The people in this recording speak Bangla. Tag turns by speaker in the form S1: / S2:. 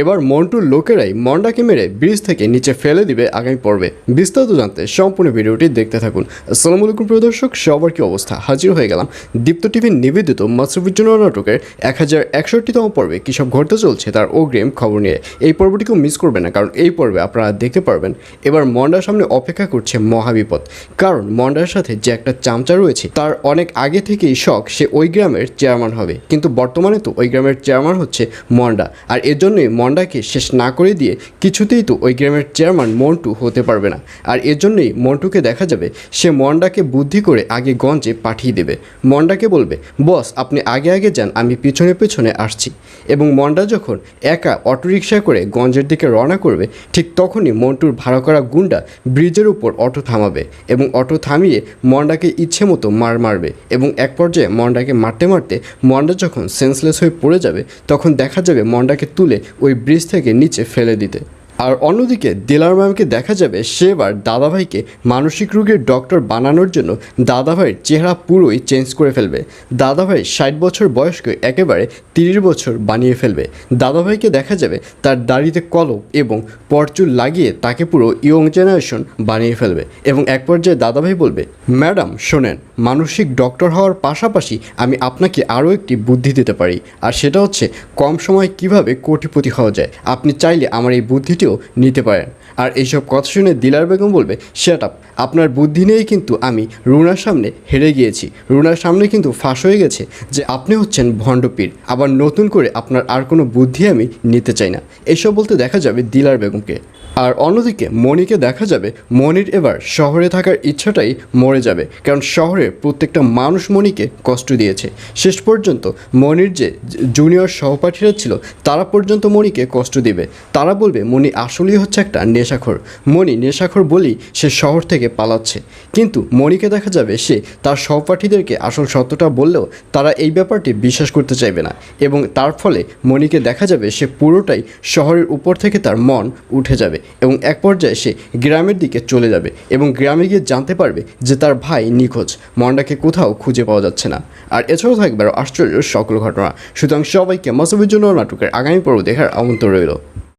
S1: এবার মন্টুর লোকেরাই মন্ডাকে মেরে ব্রিজ থেকে নিচে ফেলে দিবে আগামী পর্বে। বিস্তারিত জানতে সম্পূর্ণ ভিডিওটি দেখতে থাকুন। আসসালামু আলাইকুম, প্রিয় দর্শক। সবার কি অবস্থা? হাজির হয়ে গেলাম দীপ্ত টিভির নিবেদিত মাসরুফুজ্জামান নাটকের এক হাজার একষট্টিতম পর্বে। কী সব ঘটতে চলছে তার অগ্রিম খবর নিয়ে? এই পর্বটিকেও মিস করবেন না, কারণ এই পর্বে আপনারা দেখতে পারবেন। এবার মন্ডার সামনে অপেক্ষা করছে মহাবিপদ। কারণ মন্ডার সাথে যে একটা চামচা রয়েছে, তার অনেক আগে থেকেই শখ সে ওই গ্রামের চেয়ারম্যান হবে। কিন্তু বর্তমানে তো ওই গ্রামের চেয়ারম্যান হচ্ছে মন্ডা। আর এর জন্যই মন্ডাকে শেষ না করে দিয়ে কিছুতেই তো ওই গ্রামের চেয়ারম্যান মন্টু হতে পারবে না। আর এর জন্যই মন্টুকে দেখা যাবে, সে মন্ডাকে বুদ্ধি করে আগে গঞ্জে পাঠিয়ে দেবে। মন্ডাকে বলবে, বস, আপনি আগে আগে যান, আমি পিছনে পিছনে আসছি। এবং মন্ডা যখন একা অটোরিকশা করে গঞ্জের দিকে রওনা করবে, ঠিক তখনই মন্টুর ভাড়া করা গুন্ডা ব্রিজের উপর অটো থামাবে এবং অটো থামিয়ে মন্ডাকে ইচ্ছে মতো মার মারবে এবং এক পর্যায়ে মন্ডাকে মারতে মারতে মন্ডা যখন সেন্সলেস হয়ে পড়ে যাবে, তখন দেখা যাবে মন্ডাকে তুলে ওই ব্রিজ থেকে নিচে ফেলে দিতে। আর অন্যদিকে দিলার ম্যামকে দেখা যাবে সে এবার দাদাভাইকে মানসিক রোগের ডক্টর বানানোর জন্য দাদাভাইয়ের চেহারা পুরোই চেঞ্জ করে ফেলবে। দাদাভাই ষাট বছর বয়সকে একেবারে তিরিশ বছর বানিয়ে ফেলবে। দাদাভাইকে দেখা যাবে তার দাড়িতে কলম এবং পরচুল লাগিয়ে তাকে পুরো ইয়ং জেনারেশন বানিয়ে ফেলবে। এবং এক পর্যায়ে দাদাভাই বলবে, ম্যাডাম, শোনেন মানসিক ডক্টর হওয়ার পাশাপাশি আমি আপনাকে আরও একটি বুদ্ধি দিতে পারি। আর সেটা হচ্ছে কম সময় কীভাবে কোটিপতি হওয়া যায়। আপনি চাইলে আমার এই বুদ্ধিটিও নিতে পারেন। আর এইসব কথা শুনে দিলার বেগম বলবে সেট আপ আপনার বুদ্ধি নিয়েই কিন্তু আমি রুনার সামনে হেরে গিয়েছি। রুনার সামনে কিন্তু ফাঁস হয়ে গেছে যে আপনি হচ্ছেন ভণ্ডপীর আবার নতুন করে আপনার আর কোনো বুদ্ধি আমি নিতে চাই না। এইসব বলতে দেখা যাবে দিলার বেগমকে। আর অন্যদিকে মণিকে দেখা যাবে মনির এবার শহরে থাকার ইচ্ছাটাই মরে যাবে। কারণ শহরের প্রত্যেকটা মানুষ মণিকে কষ্ট দিয়েছে। শেষ পর্যন্ত মনির যে জুনিয়র সহপাঠীরা ছিল, তারা পর্যন্ত মণিকে কষ্ট দিবে। তারা বলবে, মণি আসলেই হচ্ছে একটা নেশাখোর। মণি নেশাখোর বলেই সে শহর থেকে পালাচ্ছে। কিন্তু মণিকে দেখা যাবে সে তার সহপাঠীদেরকে আসল সত্যটা বললেও তারা এই ব্যাপারটি বিশ্বাস করতে চাইবে না। এবং তার ফলে মণিকে দেখা যাবে সে পুরোটাই শহরের উপর থেকে তার মন উঠে যাবে এবং এক পর্যায়ে সে গ্রামের দিকে চলে যাবে এবং গ্রামে গিয়ে জানতে পারবে যে তার ভাই নিখোঁজ। মন্ডাকে কোথাও খুঁজে পাওয়া যাচ্ছে না। আর এছাড়াও থাকবে আরও আশ্চর্য সকল ঘটনা। সুতরাং সবাইকে মাসবির জন্য নাটকের আগামী পর্ব দেখার আমন্ত্রণ রইল।